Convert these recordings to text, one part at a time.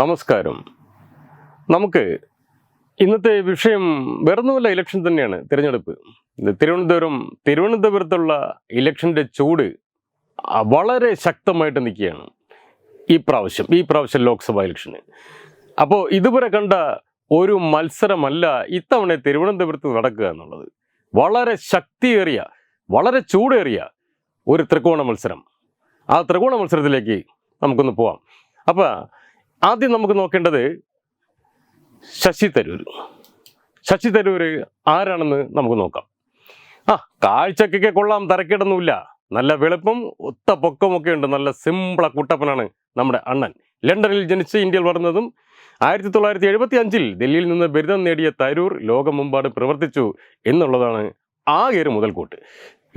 നമസ്കാരം. നമുക്ക് ഇന്നത്തെ വിഷയം വേറൊന്നുമല്ല ഇലക്ഷൻ തന്നെയാണ് തിരഞ്ഞെടുപ്പ്. തിരുവനന്തപുരം തിരുവനന്തപുരത്തുള്ള ഇലക്ഷന്റെ ചൂട് വളരെ ശക്തമായിട്ട് നിൽക്കുകയാണ് ഈ പ്രാവശ്യം ഈ പ്രാവശ്യം ലോക്സഭാ ഇലക്ഷന് അപ്പോൾ ഇതുവരെ കണ്ട ഒരു മത്സരമല്ല ഇത്തവണ തിരുവനന്തപുരത്ത് നടക്കുക എന്നുള്ളത്. വളരെ ശക്തിയേറിയ വളരെ ചൂടേറിയ ഒരു ത്രികോണ മത്സരം. ആ ത്രികോണ മത്സരത്തിലേക്ക് നമുക്കൊന്ന് പോവാം. അപ്പോൾ ആദ്യം നമുക്ക് നോക്കേണ്ടത് ശശി തരൂർ ശശി തരൂർ ആരാണെന്ന് നമുക്ക് നോക്കാം. ആ കാഴ്ചക്കൊക്കെ കൊള്ളാം തരക്കേടൊന്നുമില്ല. നല്ല വെളുപ്പും ഒത്ത പൊക്കമൊക്കെ ഉണ്ട്. നല്ല സിമ്പിള കുട്ടപ്പനാണ് നമ്മുടെ അണ്ണൻ. ലണ്ടനിൽ ജനിച്ച് ഇന്ത്യയിൽ വളർന്നതും ആയിരത്തി തൊള്ളായിരത്തി എഴുപത്തി അഞ്ചിൽ ഡൽഹിയിൽ നിന്ന് ബിരുദം നേടിയ തരൂർ ലോകമെമ്പാടും പ്രവർത്തിച്ചു എന്നുള്ളതാണ് ആകെ ഒരു മുതൽക്കൂട്ട്.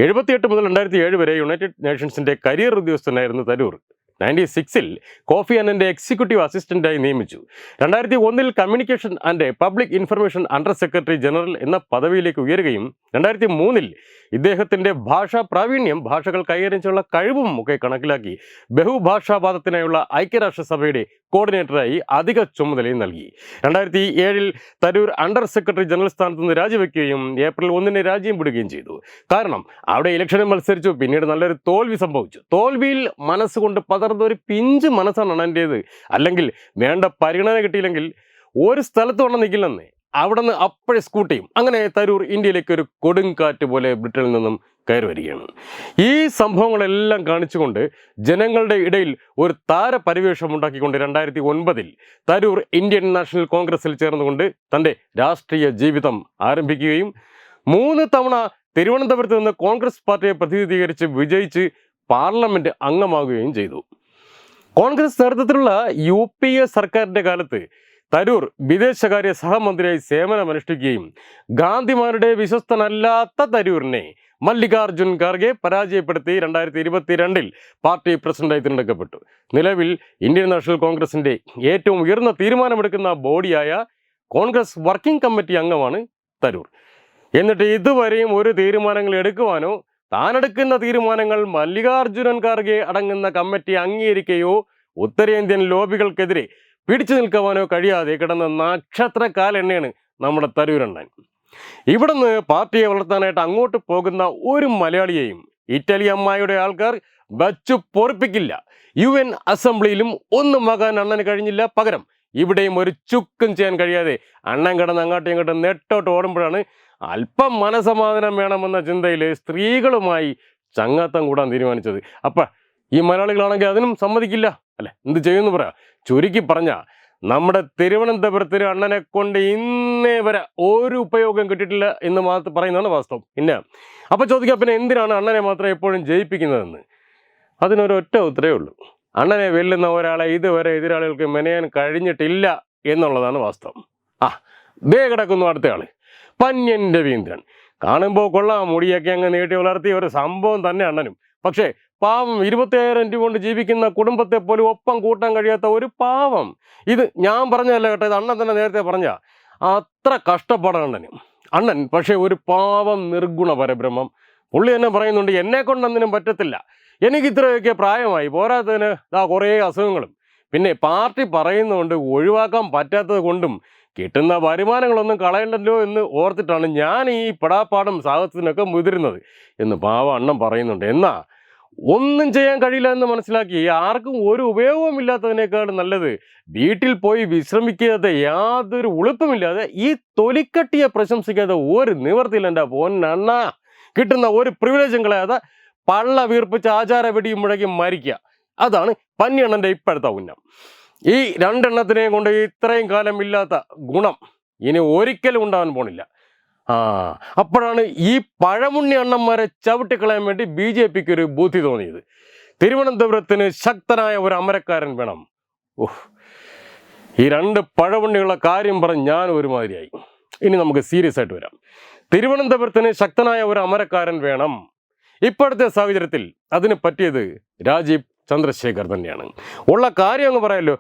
എഴുപത്തിയെട്ട് മുതൽ രണ്ടായിരത്തി ഏഴ് വരെ യുണൈറ്റഡ് നേഷൻസിന്റെ കരിയർ ഉദ്യോഗസ്ഥനായിരുന്നു തരൂർ. നയന്റി സിക്സിൽ കോഫി അന്നന്റെ എക്സിക്യൂട്ടീവ് അസിസ്റ്റന്റായി നിയമിച്ചു. രണ്ടായിരത്തി ഒന്നിൽ communication and public information under secretary general എന്ന പദവിയിലേക്ക് ഉയരുകയും രണ്ടായിരത്തി മൂന്നിൽ ഇദ്ദേഹത്തിന്റെ ഭാഷാ പ്രാവീണ്യം ഭാഷകൾ ചെയ്യാനുള്ള കഴിവും ഒക്കെ കണക്കിലാക്കി ബഹുഭാഷാവാദത്തിനായുള്ള ഐക്യരാഷ്ട്രസഭയുടെ കോർഡിനേറ്ററായി അധിക ചുമതലയും നൽകി. രണ്ടായിരത്തി ഏഴിൽ തരൂർ അണ്ടർ സെക്രട്ടറി ജനറൽ സ്ഥാനത്ത് നിന്ന് രാജിവെക്കുകയും ഏപ്രിൽ ഒന്നിന് രാജ്യം വിടുകയും ചെയ്തു. കാരണം അവിടെ ഇലക്ഷനിൽ മത്സരിച്ചു പിന്നീട് നല്ലൊരു തോൽവി സംഭവിച്ചു. തോൽവിയിൽ മനസ്സുകൊണ്ട് പതർന്ന ഒരു പിഞ്ച് മനസ്സാണ് അല്ലെങ്കിൽ വേണ്ട പരിഗണന കിട്ടിയില്ലെങ്കിൽ ഒരു സ്ഥലത്ത് വണ്ണം നിൽക്കില്ലെന്നേ അവിടെ നിന്ന് അപ്പോഴേ സ്കൂട്ടിയും അങ്ങനെ തരൂർ ഇന്ത്യയിലേക്ക് ഒരു കൊടുങ്കാറ്റ് പോലെ ബ്രിട്ടനിൽ നിന്നും കയറി വരികയാണ്. ഈ സംഭവങ്ങളെല്ലാം കാണിച്ചുകൊണ്ട് ജനങ്ങളുടെ ഇടയിൽ ഒരു താര പരിവേഷം ഉണ്ടാക്കിക്കൊണ്ട് രണ്ടായിരത്തി ഒൻപതിൽ തരൂർ ഇന്ത്യൻ നാഷണൽ കോൺഗ്രസിൽ ചേർന്നുകൊണ്ട് തന്റെ രാഷ്ട്രീയ ജീവിതം ആരംഭിക്കുകയും മൂന്ന് തവണ തിരുവനന്തപുരത്ത് നിന്ന് കോൺഗ്രസ് പാർട്ടിയെ പ്രതിനിധീകരിച്ച് വിജയിച്ച് പാർലമെന്റ് അംഗമാകുകയും ചെയ്തു. കോൺഗ്രസ് നേതൃത്വത്തിലുള്ള യു പി എ സർക്കാരിന്റെ കാലത്ത് തരൂർ വിദേശകാര്യ സഹമന്ത്രിയായി സേവനമനുഷ്ഠിക്കുകയും ഗാന്ധിമാരുടെ വിശ്വസ്തനല്ലാത്ത തരൂരിനെ മല്ലികാർജുൻ ഖാർഗെ പരാജയപ്പെടുത്തി രണ്ടായിരത്തി ഇരുപത്തിരണ്ടിൽ പാർട്ടി പ്രസിഡന്റായി തിരഞ്ഞെടുക്കപ്പെട്ടു. നിലവിൽ ഇന്ത്യൻ നാഷണൽ കോൺഗ്രസിന്റെ ഏറ്റവും ഉയർന്ന തീരുമാനമെടുക്കുന്ന ബോഡിയായ കോൺഗ്രസ് വർക്കിംഗ് കമ്മിറ്റി അംഗമാണ് തരൂർ. എന്നിട്ട് ഇതുവരെയും ഒരു തീരുമാനങ്ങൾ എടുക്കുവാനോ താനെടുക്കുന്ന തീരുമാനങ്ങൾ മല്ലികാർജുനൻ ഖാർഗെ അടങ്ങുന്ന കമ്മിറ്റി അംഗീകരിക്കുകയോ ഉത്തരേന്ത്യൻ ലോബികൾക്കെതിരെ പിടിച്ചു നിൽക്കുവാനോ കഴിയാതെ കിടന്ന നക്ഷത്രക്കാലെണ്ണയാണ് നമ്മുടെ തരൂരണ്ണൻ. ഇവിടുന്ന് പാർട്ടിയെ വളർത്താനായിട്ട് അങ്ങോട്ട് പോകുന്ന ഒരു മലയാളിയെയും ഇറ്റലി അമ്മായിയുടെ ആൾക്കാർ വച്ചു പൊറിപ്പിക്കില്ല. യു എൻ അസംബ്ലിയിലും ഒന്നും ആകാൻ അണ്ണന് കഴിഞ്ഞില്ല. പകരം ഇവിടെയും ഒരു ചുക്കും ചെയ്യാൻ കഴിയാതെ അണ്ണൻ കിടന്ന് അങ്ങോട്ടും ഇങ്ങോട്ടും നെട്ടോട്ട് ഓടുമ്പോഴാണ് അല്പം മനസമാധാനം വേണമെന്ന ചിന്തയിൽ സ്ത്രീകളുമായി ചങ്ങാത്തം കൂടാൻ തീരുമാനിച്ചത്. അപ്പം ഈ മലയാളികളാണെങ്കിൽ അതിനും സമ്മതിക്കില്ല. അല്ലെ? എന്ത് ചെയ്യുമെന്ന് പറയാം ചുരുക്കി പറഞ്ഞ നമ്മുടെ തിരുവനന്തപുരത്തിൽ അണ്ണനെ കൊണ്ട് ഇന്നേ വരെ ഒരു ഉപയോഗം കിട്ടിയിട്ടില്ല എന്ന് മാത്രം പറയുന്നതാണ് വാസ്തവം. പിന്നെ അപ്പം ചോദിക്കാം പിന്നെ എന്തിനാണ് അണ്ണനെ മാത്രം എപ്പോഴും ജയിപ്പിക്കുന്നതെന്ന്? അതിനൊരൊറ്റ ഉത്തരവേ ഉള്ളൂ. അണ്ണനെ വെല്ലുന്ന ഒരാളെ ഇതുവരെ എതിരാളികൾക്ക് മെനയാൻ കഴിഞ്ഞിട്ടില്ല എന്നുള്ളതാണ് വാസ്തവം. ആ ദേ കിടക്കുന്നു അടുത്തയാൾ പന്യൻ രവീന്ദ്രൻ. കാണുമ്പോൾ കൊള്ളാം മുടിയൊക്കെ അങ്ങ് നീട്ടി വളർത്തിയ ഒരു സംഭവം തന്നെ അണ്ണനും. പക്ഷേ പാവം ഇരുപത്തിയായിരം രൂപ കൊണ്ട് ജീവിക്കുന്ന കുടുംബത്തെ പോലും ഒപ്പം കൂട്ടാൻ കഴിയാത്ത ഒരു പാവം. ഇത് ഞാൻ പറഞ്ഞതല്ല കേട്ടോ ഇത് അണ്ണൻ തന്നെ നേരത്തെ പറഞ്ഞ. അത്ര കഷ്ടപ്പാടാണ് അണ്ണൻ പക്ഷേ ഒരു പാവം നിർഗുണ പരബ്രഹ്മം. പുള്ളി തന്നെ പറയുന്നുണ്ട് എന്നെ കൊണ്ടൊന്നിനും പറ്റത്തില്ല. എനിക്ക് ഇത്രയൊക്കെ പ്രായമായി പോരാത്തതിന് ഇതാ കുറേ അസുഖങ്ങളും. പിന്നെ പാർട്ടി പറയുന്നതുകൊണ്ട് ഒഴിവാക്കാൻ പറ്റാത്തത് കൊണ്ടും കിട്ടുന്ന വരുമാനങ്ങളൊന്നും കളയണ്ടല്ലോ എന്ന് ഓർത്തിട്ടാണ് ഞാൻ ഈ പെടാപ്പാടും സാഹസത്തിനൊക്കെ മുതിരുന്നത്. എന്ന് പാവ അണ്ണം പറയുന്നുണ്ട്. എന്നാ ഒന്നും ചെയ്യാൻ കഴിയില്ല എന്ന് മനസ്സിലാക്കി ആർക്കും ഒരു ഉപയോഗവും ഇല്ലാത്തതിനേക്കാൾ നല്ലത് വീട്ടിൽ പോയി വിശ്രമിക്കാതെ യാതൊരു ഉളുപ്പുമില്ലാതെ ഈ തൊലിക്കട്ടിയെ പ്രശംസിക്കാതെ ഒരു നിവർത്തിയില്ല എന്റെ പൊന്നണ്ണ കിട്ടുന്ന ഒരു പ്രിവിലേജും കളയാതെ പള്ള വീർപ്പിച്ച് ആചാര വെടിയും മുഴക്കി മരിക്കുക. അതാണ് പന്നിയണ്ണന്റെ ഇപ്പോഴത്തെ ഉന്നം. ഈ രണ്ടെണ്ണത്തിനെയും കൊണ്ട് ഇത്രയും കാലം ഇല്ലാത്ത ഗുണം ഇനി ഒരിക്കലും ഉണ്ടാവാൻ പോണില്ല. ആ അപ്പോഴാണ് ഈ പഴമുണ്ണി അണ്ണന്മാരെ ചവിട്ടിക്കളയാൻ വേണ്ടി ബി ജെ പിക്ക് ഒരു ബുദ്ധി തോന്നിയത്. തിരുവനന്തപുരത്തിന് ശക്തനായ ഒരു അമരക്കാരൻ വേണം. ഓഹ് ഈ രണ്ട് പഴമുണ്ണികളുടെ കാര്യം പറഞ്ഞ് ഞാൻ ഒരുമാതിരിയായി. ഇനി നമുക്ക് സീരിയസ് ആയിട്ട് വരാം. തിരുവനന്തപുരത്തിന് ശക്തനായ ഒരു അമരക്കാരൻ വേണം. ഇപ്പോഴത്തെ സാഹചര്യത്തിൽ അതിന് പറ്റിയത് രാജീവ് ചന്ദ്രശേഖർ തന്നെയാണ്. ഉള്ള കാര്യം അങ്ങ് പറയാമല്ലോ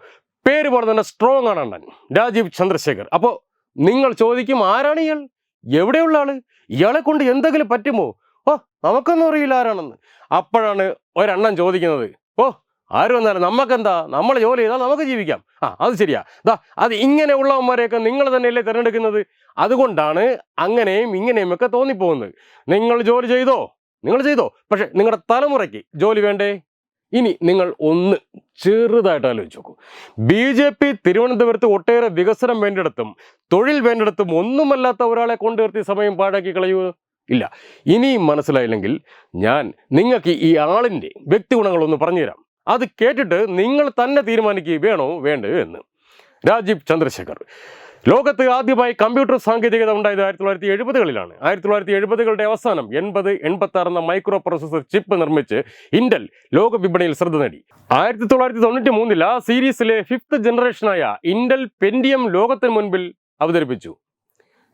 പേര് പോലെ തന്നെ സ്ട്രോങ് ആണ് അണ്ണൻ. രാജീവ് ചന്ദ്രശേഖർ. അപ്പോൾ നിങ്ങൾ ചോദിക്കും ആരാണ് ഇയാൾ? എവിടെയുള്ള ആൾ? ഇയാളെ കൊണ്ട് എന്തെങ്കിലും പറ്റുമോ? ഓ നമുക്കൊന്നും അറിയില്ല ആരാണെന്ന്. അപ്പോഴാണ് ഒരെണ്ണം ചോദിക്കുന്നത്. ഓ ആര് വന്നാലും നമുക്കെന്താ നമ്മൾ ജോലി ചെയ്താൽ നമുക്ക് ജീവിക്കാം. ആ അത് ശരിയാ. ദാ അത് ഇങ്ങനെ ഉള്ളവന്മാരെയൊക്കെ നിങ്ങൾ തന്നെയല്ലേ തിരഞ്ഞെടുക്കുന്നത്? അതുകൊണ്ടാണ് അങ്ങനെയും ഇങ്ങനെയും ഒക്കെ തോന്നിപ്പോകുന്നത്. നിങ്ങൾ ജോലി ചെയ്തോ? നിങ്ങൾ ചെയ്തോ? പക്ഷെ നിങ്ങളുടെ തലമുറയ്ക്ക് ജോലി വേണ്ടേ? ഇനി നിങ്ങൾ ഒന്ന് ചെറുതായിട്ട് ആലോചിച്ച് നോക്കൂ. ബി ജെ പി തിരുവനന്തപുരത്ത് ഒട്ടേറെ വികസനം വേണ്ടിടത്തും തൊഴിൽ വേണ്ടിടത്തും ഒന്നുമല്ലാത്ത ഒരാളെ കൊണ്ടുവരുത്തി സമയം പാഴാക്കി കളയൂ ഇല്ല. ഇനിയും മനസ്സിലായില്ലെങ്കിൽ ഞാൻ നിങ്ങൾക്ക് ഈ ആളിന്റെ വ്യക്തിഗുണങ്ങളൊന്ന് പറഞ്ഞുതരാം. അത് കേട്ടിട്ട് നിങ്ങൾ തന്നെ തീരുമാനിക്കുക വേണോ? വേണ്ടയോ എന്ന്. രാജീവ് ചന്ദ്രശേഖർ ലോകത്ത് ആദ്യമായി കമ്പ്യൂട്ടർ സാങ്കേതികത ഉണ്ടായത് ആയിരത്തി തൊള്ളായിരത്തി എഴുപതുകളിലാണ്. ആയിരത്തി തൊള്ളായിരത്തി എഴുപതുകളുടെ അവസാനം എൺപത് എൺപത്തി ആറ് എന്ന മൈക്രോ പ്രോസസർ ചിപ്പ് നിർമ്മിച്ച് ഇന്റൽ ലോക വിപണിയിൽ ശ്രദ്ധ നേടി. ആയിരത്തി തൊള്ളായിരത്തി തൊണ്ണൂറ്റി മൂന്നിൽ ആ സീരീസിലെ ഫിഫ്ത്ത് ജനറേഷനായ ഇന്റൽ പെൻഡിയം ലോകത്തിന് മുൻപിൽ അവതരിപ്പിച്ചു.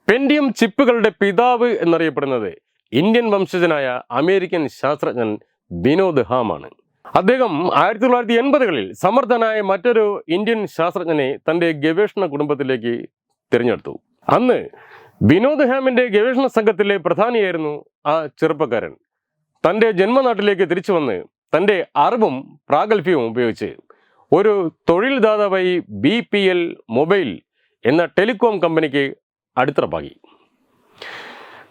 പെൻഡിയം ചിപ്പുകളുടെ പിതാവ് എന്നറിയപ്പെടുന്നത് ഇന്ത്യൻ വംശജനായ അമേരിക്കൻ ശാസ്ത്രജ്ഞൻ വിനോദ് ഹാമാണ് അദ്ദേഹം ആയിരത്തി തൊള്ളായിരത്തി എൺപതുകളിൽ സമർത്ഥനായ മറ്റൊരു ഇന്ത്യൻ ശാസ്ത്രജ്ഞനെ തന്റെ ഗവേഷണ കുടുംബത്തിലേക്ക് തിരഞ്ഞെടുത്തു. അന്ന് വിനോദ് ഹാമിന്റെ ഗവേഷണ സംഘത്തിലെ പ്രധാനിയായിരുന്നു ആ ചെറുപ്പക്കാരൻ. തന്റെ ജന്മനാട്ടിലേക്ക് തിരിച്ചു വന്ന് തന്റെ അറിവും പ്രാഗൽഭ്യവും ഉപയോഗിച്ച് ഒരു തൊഴിൽ ദാതാവായി ബി പി എൽ മൊബൈൽ എന്ന ടെലികോം കമ്പനിക്ക് അടിത്തറപ്പാക്കി.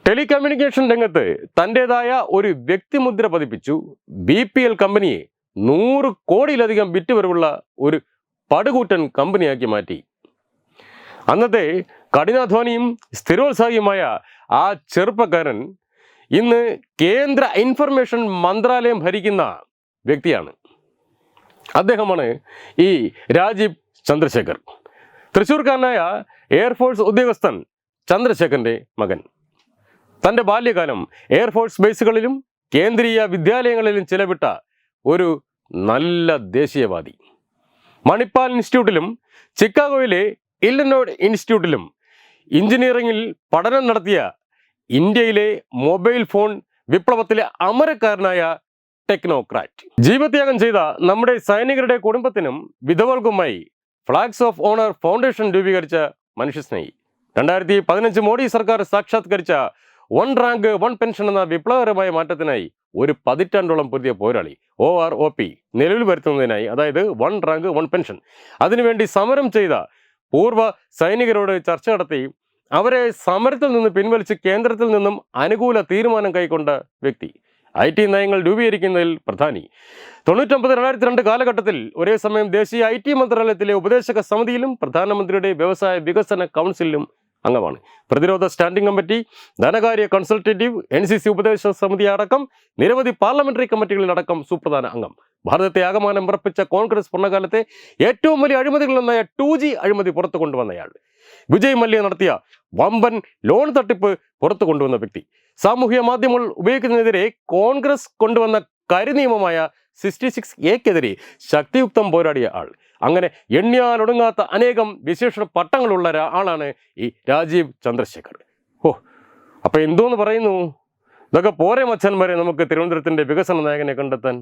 ടെലികമ്മ്യൂണിക്കേഷൻ രംഗത്ത് തന്റെതായ ഒരു വ്യക്തിമുദ്ര പതിപ്പിച്ചു ബി പി എൽ കമ്പനിയെ നൂറ് കോടിയിലധികം വിറ്റുവരവുള്ള ഒരു പടുകൂറ്റൻ കമ്പനിയാക്കി മാറ്റി. അന്നത്തെ കഠിനാധ്വാനിയും സ്ഥിരോത്സാഹിയുമായ ആ ചെറുപ്പക്കാരൻ ഇന്ന് കേന്ദ്ര ഇൻഫർമേഷൻ മന്ത്രാലയം ഭരിക്കുന്ന വ്യക്തിയാണ്. അദ്ദേഹമാണ് ഈ രാജീവ് ചന്ദ്രശേഖർ. തൃശ്ശൂർക്കാരനായ എയർഫോഴ്സ് ഉദ്യോഗസ്ഥൻ ചന്ദ്രശേഖറിന്റെ മകൻ. തന്റെ ബാല്യകാലം എയർഫോഴ്സ് ബേസുകളിലും കേന്ദ്രീയ വിദ്യാലയങ്ങളിലും ചിലവിട്ട ഒരു നല്ല ദേശീയവാദി. മണിപ്പാൽ ഇൻസ്റ്റിറ്റ്യൂട്ടിലും ചിക്കാഗോയിലെ ഇല്ലനോഡ് ഇൻസ്റ്റിറ്റ്യൂട്ടിലും എഞ്ചിനീയറിംഗിൽ പഠനം നടത്തിയ ഇന്ത്യയിലെ മൊബൈൽ ഫോൺ വിപ്ലവത്തിലെ അമരക്കാരനായ ടെക്നോക്രാറ്റ്. ജീവത്യാഗം ചെയ്ത നമ്മുടെ സൈനികരുടെ കുടുംബത്തിനും വിധവകൾക്കുമായി ഫ്ലാഗ്സ് ഓഫ് ഓണർ ഫൗണ്ടേഷൻ രൂപീകരിച്ച മനുഷ്യസ്നേഹി. രണ്ടായിരത്തി പതിനഞ്ച് മോഡി സർക്കാർ സാക്ഷാത്കരിച്ച വൺ റാങ്ക് വൺ പെൻഷൻ എന്ന വിപ്ലവകരമായ മാറ്റത്തിനായി ഒരു പതിറ്റാണ്ടോളം പുതിയ പോരാളി ഒ ആർ ഒ പി നിലവിൽ വരുത്തുന്നതിനായി അതായത് വൺ റാങ്ക് വൺ പെൻഷൻ. അതിനുവേണ്ടി സമരം ചെയ്ത പൂർവ സൈനികരോട് ചർച്ച നടത്തി അവരെ സമരത്തിൽ നിന്ന് പിൻവലിച്ച് കേന്ദ്രത്തിൽ നിന്നും അനുകൂല തീരുമാനം കൈക്കൊണ്ട വ്യക്തി. ഐ ടി നയങ്ങൾ രൂപീകരിക്കുന്നതിൽ പ്രധാനി. തൊണ്ണൂറ്റൊമ്പത് രണ്ടായിരത്തി രണ്ട് കാലഘട്ടത്തിൽ ഒരേ സമയം ദേശീയ ഐ ടി മന്ത്രാലയത്തിലെ ഉപദേശക സമിതിയിലും പ്രധാനമന്ത്രിയുടെ വ്യവസായ വികസന കൗൺസിലിലും അംഗമാണ്. പ്രതിരോധ സ്റ്റാൻഡിംഗ് കമ്മിറ്റി ധനകാര്യ കൺസൾട്ടേറ്റീവ് എൻ സി സി ഉപദേശക സമിതി അടക്കം നിരവധി പാർലമെന്ററി കമ്മിറ്റികളിലടക്കം സുപ്രധാന അംഗം. ഭാരതത്തെ ആകമാനം ഉറപ്പിച്ച കോൺഗ്രസ് ഭരണകാലത്തെ ഏറ്റവും വലിയ അഴിമതികളിലൊന്നായ ടു ജി അഴിമതി പുറത്തു കൊണ്ടുവന്നയാൾ. വിജയ് മല്യ നടത്തിയ വമ്പൻ ലോൺ തട്ടിപ്പ് പുറത്തു കൊണ്ടുവന്ന വ്യക്തി. സാമൂഹ്യ മാധ്യമങ്ങൾ ഉപയോഗിക്കുന്നതിനെതിരെ കോൺഗ്രസ് കൊണ്ടുവന്ന കരിനിയമമായ സിക്സ്റ്റി സിക്സ് എക്കെതിരെ ശക്തിയുക്തം പോരാടിയ ആൾ. അങ്ങനെ എണ്ണിയാലൊടുങ്ങാത്ത അനേകം വിശേഷ പട്ടങ്ങളുള്ള ആളാണ് ഈ രാജീവ് ചന്ദ്രശേഖർ ഓ അപ്പം എന്തോന്ന് പറയുന്നു? ഇതൊക്കെ പോരെ മച്ചന്മാരെ നമുക്ക് തിരുവനന്തപുരത്തിന്റെ വികസന നായകനെ കണ്ടെത്താൻ.